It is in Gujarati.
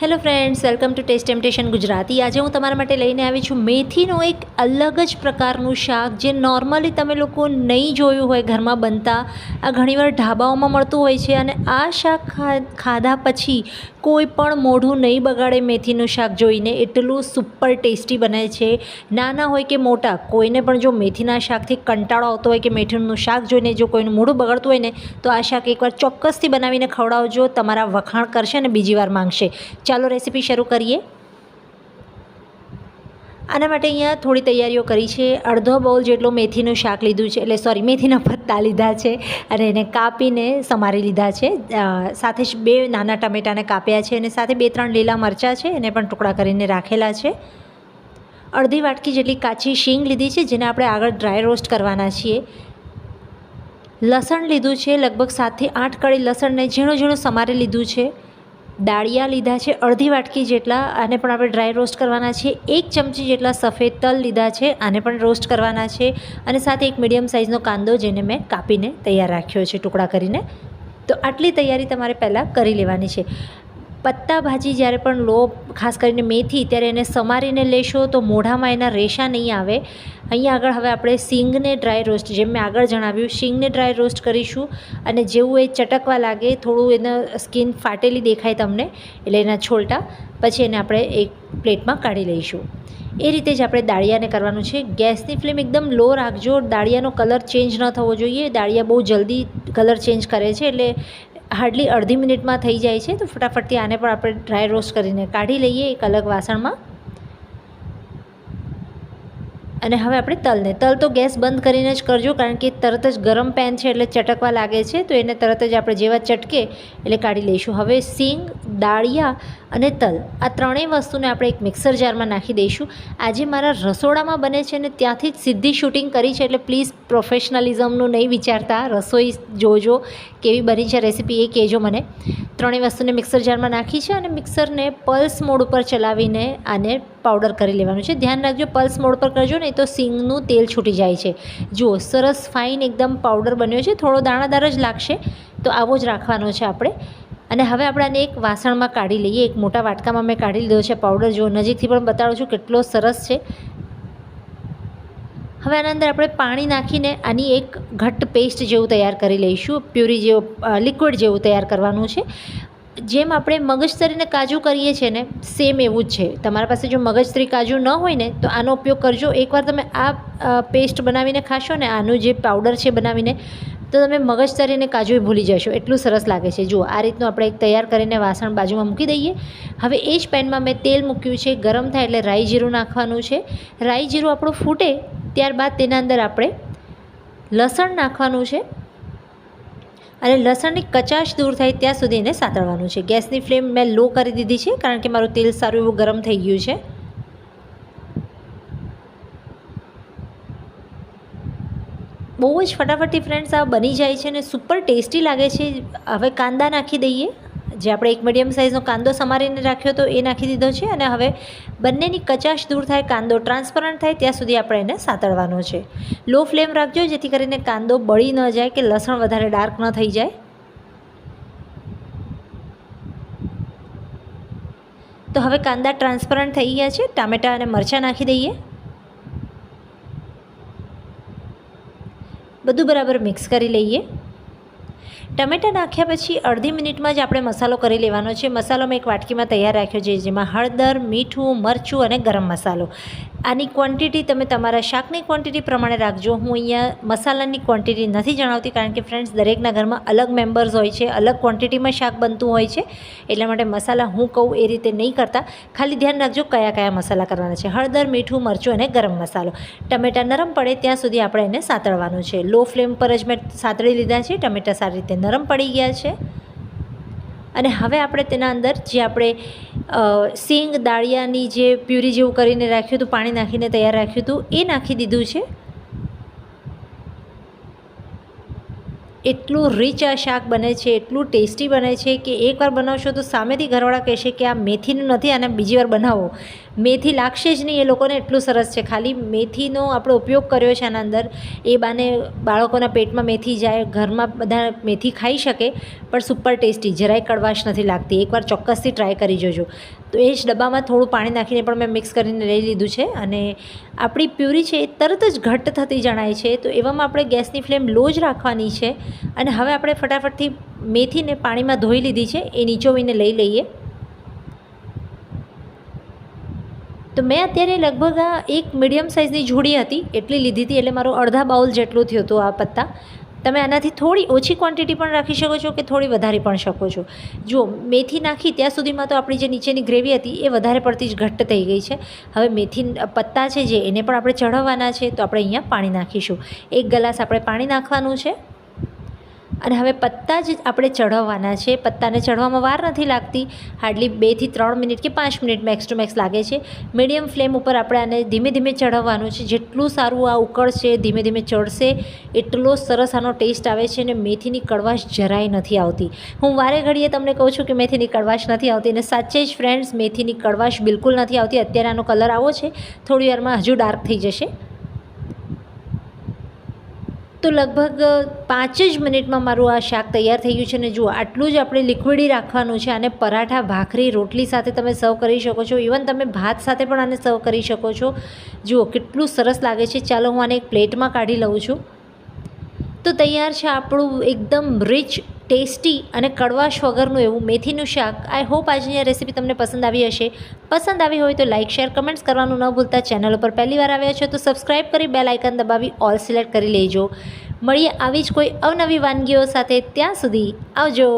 Hello friends, welcome to taste temptation Gujarati. આજે હું તમારા માટે લઈને આવી છું મેથીનું એક અલગ જ પ્રકારનું શાક જે નોર્મલી તમે લોકો નહીં જોયું હોય ઘરમાં બનતા. આ ઘણીવાર ઢાબાઓમાં મળતું હોય છે અને આ શાક ખાધા પછી કોઈ પણ મોઢું નહીં બગાડે મેથીનું શાક જોઈને એટલું સુપર ટેસ્ટી બને છે. નાના હોય કે મોટા, કોઈને પણ જો મેથીના શાકથી કંટાળો આવતો હોય કે મેથીનું શાક જોઈને જો કોઈનું મોઢું બગડતું હોય ને, તો આ શાક એકવાર ચોક્કસથી બનાવીને ખવડાવજો, તમારા વખાણ કરશે અને બીજી વાર માંગશે. ચાલો રેસીપી શરૂ કરીએ. આના માટે અહીંયા થોડી તૈયારીઓ કરી છે. અડધો બાઉલ જેટલું મેથીનું શાક લીધું છે. એટલે સોરી મેથીના પત્તા લીધા છે અને એને કાપીને સમારી લીધા છે. સાથે જ બે નાના ટમેટાને કાપ્યા છે અને સાથે બે ત્રણ લીલા મરચાં છે. એને પણ ટુકડા કરીને રાખેલા છે. અડધી વાટકી જેટલી કાચી શીંગ લીધી છે, જેને આપણે આગળ ડ્રાય રોસ્ટ કરવાના છીએ. લસણ લીધું છે, લગભગ સાતથી આઠ કળી લસણને ઝીણું ઝીણું સમારી લીધું છે. દાળિયા લીધા છે, અડધી વાટકી જેટલા, આને પણ આપણે ડ્રાય રોસ્ટ કરવાના છે, એક ચમચી જેટલા સફેદ તલ લીધા છે, આને પણ રોસ્ટ કરવાના છે અને સાથે એક મીડિયમ સાઇઝનો કાંદો જેને મેં કાપીને તૈયાર રાખ્યો છે ટુકડા કરીને. તો આટલી તૈયારી તમારે પહેલાં કરી લેવાની છે. પત્તા ભાજી જ્યારે પણ લો, ખાસ કરીને મેથી ત્યારે એને સમારીને લેશો તો મોઢામાં એના રેશા નહીં આવે. અહીંયા આગળ હવે આપણે સિંગને ડ્રાય રોસ્ટ જેમ મેં આગળ જણાવ્યું, સિંગને ડ્રાય રોસ્ટ કરીશું અને જેવું એ ચટકવા લાગે થોડું એના સ્કિન ફાટેલી દેખાય તમને, એટલે એના છોલટા, પછી એને આપણે એક પ્લેટમાં કાઢી લઈશું. એ રીતે જ આપણે દાળિયાને કરવાનું છે. ગેસની ફ્લેમ એકદમ લો રાખજો. દાળિયાનો કલર ચેન્જ ન થવો જોઈએ. દાળિયા બહુ જલ્દી કલર ચેન્જ કરે છે, એટલે હાર્ડલી અડધી મિનિટમાં થઈ જાય છે, તો ફટાફટથી આને પણ આપણે ડ્રાય રોસ્ટ કરીને કાઢી લઈએ એક અલગ વાસણમાં. અને હવે આપણે તલને. તલ તો ગેસ બંધ કરીને જ કરજો કારણ કે તરત જ ગરમ પેન છે એટલે ચટકવા લાગે છે. તો એને તરત જ આપણે જેવા ચટકે એટલે કાઢી લઈશું. હવે સિંગ, દાળિયા અને તલ. આ ત્રણેય વસ્તુને આપણે એક મિક્સર જારમાં નાખી દઈશું. આજે મારા રસોડામાં બને છે ને ત્યાંથી જ સીધી શૂટિંગ કરી છે એટલે પ્લીઝ પ્રોફેશનલિઝમનું નહીં વિચારતા. રસોઈ જોજો, કેવી બની છે રેસીપી એ કહેજો મને. ત્રણેય વસ્તુને મિક્સર જારમાં નાખી છે અને મિક્સરને પલ્સ મોડ ઉપર ચલાવીને આને પાવડર કરી લેવાનું છે. ધ્યાન રાખજો, પલ્સ મોડ પર કરજો, નહીં તો સિંગનું તેલ છૂટી જાય છે. જુઓ, સરસ, ફાઇન એકદમ પાવડર બન્યો છે. થોડો દાણાદાર જ લાગશે, તો આવો જ રાખવાનો છે આપણે. અને હવે આપણે આને એક વાસણમાં કાઢી લઈએ. એક મોટા વાટકામાં મેં કાઢી લીધો છે પાવડર. જો નજીકથી પણ બતાડું છું કેટલો સરસ છે. હવે આના અંદર આપણે પાણી નાખીને આની એક ઘટ્ટ પેસ્ટ જેવું તૈયાર કરી લઈશું. પ્યુરી જેવું લિક્વિડ જેવું તૈયાર કરવાનું છે. જેમ આપણે મગજતરીને કાજુ કરીએ છીએ ને સેમ એવું જ છે. તમારા પાસે જો મગજતરી કાજુ ન હોય ને, તો આનો ઉપયોગ કરજો. એકવાર તમે આ પેસ્ટ બનાવીને ખાશો ને, આનું જે પાવડર છે બનાવીને, તો તમે મગજતરીને કાજુ ભૂલી જશો. એટલું સરસ લાગે છે. જુઓ, આ રીતનું આપણે એક તૈયાર કરીને વાસણ બાજુમાં મૂકી દઈએ. હવે એ જ પેનમાં મેં તેલ મૂક્યું છે. ગરમ થાય એટલે રાઈ જીરું નાખવાનું છે. રાઈ જીરું આપણું ફૂટે ત્યારબાદ તેના અંદર આપણે લસણ નાખવાનું છે. અને લસણની કચાશ દૂર થાય ત્યાં સુધી એને સાતળવાનું છે. ગેસની ફ્લેમ મેં લો કરી દીધી છે, કારણ કે મારું તેલ સારું એવું ગરમ થઈ ગયું છે. બહુ જ ફટાફટથી ફ્રેન્ડ્સ આ બની જાય છે અને સુપર ટેસ્ટી લાગે છે. હવે કાંદા નાખી દઈએ. જે આપણે એક મીડિયમ સાઇઝનો કાંદો સમારીને રાખ્યો તો એ નાખી દીધો છે અને હવે બંનેની કચાશ દૂર થાય, કાંદો ટ્રાન્સપરન્ટ થાય, ત્યાં સુધી આપણે એને સાતળવાનો છે. લો ફ્લેમ રાખજો જેથી કરીને કાંદો બળી ન જાય કે લસણ વધારે ડાર્ક ન થઈ જાય. તો હવે કાંદા ટ્રાન્સપરન્ટ થઈ ગયા છે. ટામેટાં અને મરચાં નાખી દઈએ. બધું બરાબર મિક્સ કરી લઈએ. ટમેટાં નાખ્યા પછી અડધી મિનિટમાં જ આપણે મસાલો કરી લેવાનો છે. મસાલો મેં એક વાટકીમાં તૈયાર રાખ્યો છે, જેમાં હળદર, મીઠું, મરચું અને ગરમ મસાલો. આની ક્વોન્ટિટી તમે તમારા શાકની ક્વોન્ટિટી પ્રમાણે રાખજો. હું અહીંયા મસાલાની ક્વોન્ટિટી નથી જણાવતી, કારણ કે ફ્રેન્ડ્સ દરેકના ઘરમાં અલગ મેમ્બર્સ હોય છે, અલગ ક્વોન્ટિટીમાં શાક બનતું હોય છે. એટલા માટે મસાલા હું કહું એ રીતે નહીં કરતા. ખાલી ધ્યાન રાખજો કયા કયા મસાલા કરવાના છે. હળદર, મીઠું, મરચું અને ગરમ મસાલો. ટમેટાં નરમ પડે, ત્યાં સુધી આપણે એને સાતળવાનું છે. લો ફ્લેમ પર જ મેં સાતળી લીધા છે, ટમેટાં સારી રીતે નરમ પડી ગયા છે. અને હવે આપણે તેના અંદર જે આપણે સિંગ દાળિયાની જે પ્યુરી જેવું કરીને રાખ્યું હતું, પાણી નાખીને તૈયાર રાખ્યું હતું, એ નાખી દીધું છે. એટલું રીચ આ શાક બને છે, એટલું ટેસ્ટી બને છે કે એકવાર બનાવશો તો સામેથી ઘરવાળા કહેશે કે આ મેથીનું નથી અને બીજી વાર બનાવો. મેથી લાગશે જ નહીં એ લોકોને, એટલું સરસ છે. ખાલી મેથીનો આપણે ઉપયોગ કર્યો છે આના અંદર. એ બાને બાળકોના પેટમાં મેથી જાય, ઘરમાં બધા મેથી ખાઈ શકે, પણ સુપર ટેસ્ટી, જરાય કડવાશ નથી લાગતી. એકવાર ચોક્કસથી ટ્રાય કરી જોજો. તો એ જ ડબ્બામાં થોડું પાણી નાખીને પણ મેં મિક્સ કરીને લઈ લીધું છે અને આપણી પ્યુરી છે એ તરત જ ઘટ્ટ થતી જણાય છે. તો એવામાં આપણે ગેસની ફ્લેમ લો જ રાખવાની છે અને હવે આપણે ફટાફટથી મેથીને પાણીમાં ધોઈ લીધી છે. એ નીચોવીને લઈ લઈએ. તો મેં અત્યારે લગભગ આ એક મીડિયમ સાઇઝની જોડી હતી, એટલી લીધી હતી એટલે મારું અડધા બાઉલ જેટલું થયું હતું આ પત્તા. તમે આનાથી થોડી ઓછી ક્વોન્ટિટી પણ રાખી શકો છો કે થોડી વધારી પણ શકો છો? જો મેથી નાખી ત્યાં સુધીમાં તો આપણી જે નીચેની ગ્રેવી હતી એ વધારે પડતી જ ઘટ્ટ થઈ ગઈ છે. હવે મેથી પત્તા છે જે, એને પણ આપણે ચઢાવવાના છે તો આપણે અહીંયા પાણી નાખીશું. એક ગ્લાસ આપણે પાણી નાખવાનું છે. અને હવે પત્તા જ આપણે ચઢાવવાના છે. પત્તાને ચઢવામાં વાર નથી લાગતી. હાર્ડલી બેથી ત્રણ મિનિટ કે પાંચ મિનિટ મેક્સ ટુ મેક્સ લાગે છે. મીડિયમ ફ્લેમ ઉપર આપણે આને ધીમે ધીમે ચઢાવવાનું છે. જેટલું સારું આ ઉકળશે ધીમે ધીમે ચડશે, એટલો સરસ આનો ટેસ્ટ આવે છે અને મેથીની કડવાશ જરાય નથી આવતી. હું વારે ઘડીએ તમને કહું છું કે મેથીની કડવાશ નથી આવતી અને સાચે જ ફ્રેન્ડ્સ મેથીની કડવાશ બિલકુલ નથી આવતી. અત્યારે આનો કલર આવો છે. થોડી વારમાં હજુ ડાર્ક થઈ જશે. તો લગભગ પાંચ જ મિનિટમાં મારું આ શાક તૈયાર થઈ ગયું છે અને જુઓ, આટલું જ આપણે લિક્વિડી રાખવાનું છે અને પરાઠા, ભાખરી, રોટલી સાથે તમે સર્વ કરી શકો છો. ઇવન તમે ભાત સાથે પણ આને સર્વ કરી શકો છો. જુઓ, કેટલું સરસ લાગે છે. ચાલો હું આને એક પ્લેટમાં કાઢી લઉં છું. તો તૈયાર છે આપણું એકદમ રિચ ટેસ્ટી અને કડવાશ વગરનું એવું મેથીનું શાક. આઈ હોપ આજની આ રેસીપી તમને પસંદ આવી હશે. પસંદ આવી હોય તો લાઇક શેર કમેન્ટ્સ કરવાનું ન ભૂલતા. ચેનલ ઉપર પહેલી વાર આવ્યા છો તો સબસ્ક્રાઈબ કરી બેલ આઇકન દબાવી ઓલ સિલેક્ટ કરી લેજો. મળીએ આવી જ કોઈ અવનવી વાનગીઓ સાથે. ત્યાં સુધી આવજો.